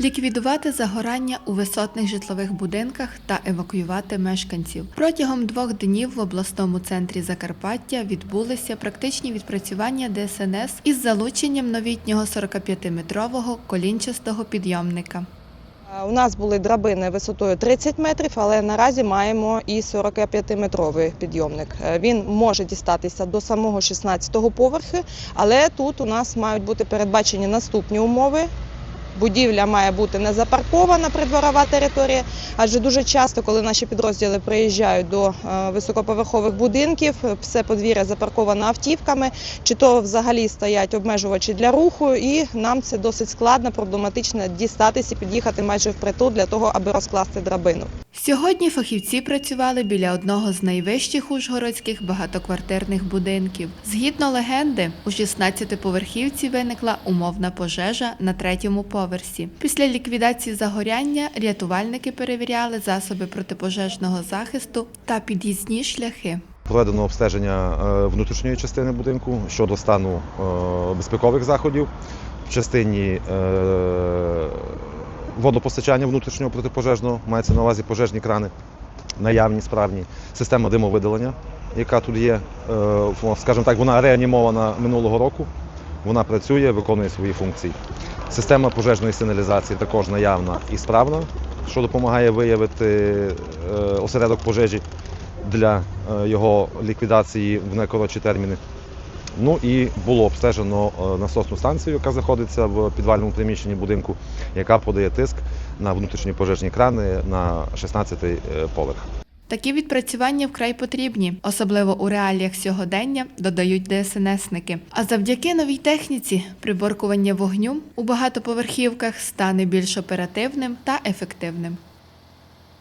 ліквідувати загорання у висотних житлових будинках та евакуювати мешканців. Протягом двох днів в обласному центрі Закарпаття відбулися практичні відпрацювання ДСНС із залученням новітнього 45-метрового колінчастого підйомника. У нас були драбини висотою 30 метрів, але наразі маємо і 45-метровий підйомник. Е, Він може дістатися до самого 16-го поверху, але тут у нас мають бути передбачені наступні умови. Будівля має бути не запаркована придворова територія, адже дуже часто, коли наші підрозділи приїжджають до е, високоповерхових будинків, все подвір'я запарковано автівками, чи то взагалі стоять обмежувачі для руху, і нам це досить складно, проблематично дістатися, під'їхати майже впритул для того, аби розкласти драбину. Сьогодні фахівці працювали біля одного з найвищих ужгородських багатоквартирних будинків. Згідно легенди, у 16-поверхівці виникла умовна пожежа на третьому поверсі. Після ліквідації загоряння рятувальники перевіряли засоби протипожежного захисту та під'їзні шляхи. Проведено обстеження е, внутрішньої частини будинку щодо стану е, безпекових заходів. В частині е, водопостачання внутрішнього протипожежного, мається на увазі пожежні крани, наявні, справні, система димовидалення, яка тут є, скажімо так, вона реанімована минулого року, вона працює, виконує свої функції. Система пожежної сигналізації також наявна і справна, що допомагає виявити е, осередок пожежі для е, його ліквідації в найкоротші терміни. Ну і було обстежено е, насосну станцію, яка знаходиться в підвальному приміщенні будинку, яка подає тиск на внутрішні пожежні крани на 16-й поверх. Такі відпрацювання вкрай потрібні, особливо у реаліях сьогодення, додають ДСНСники. А завдяки новій техніці приборкування вогню у багатоповерхівках стане більш оперативним та ефективним.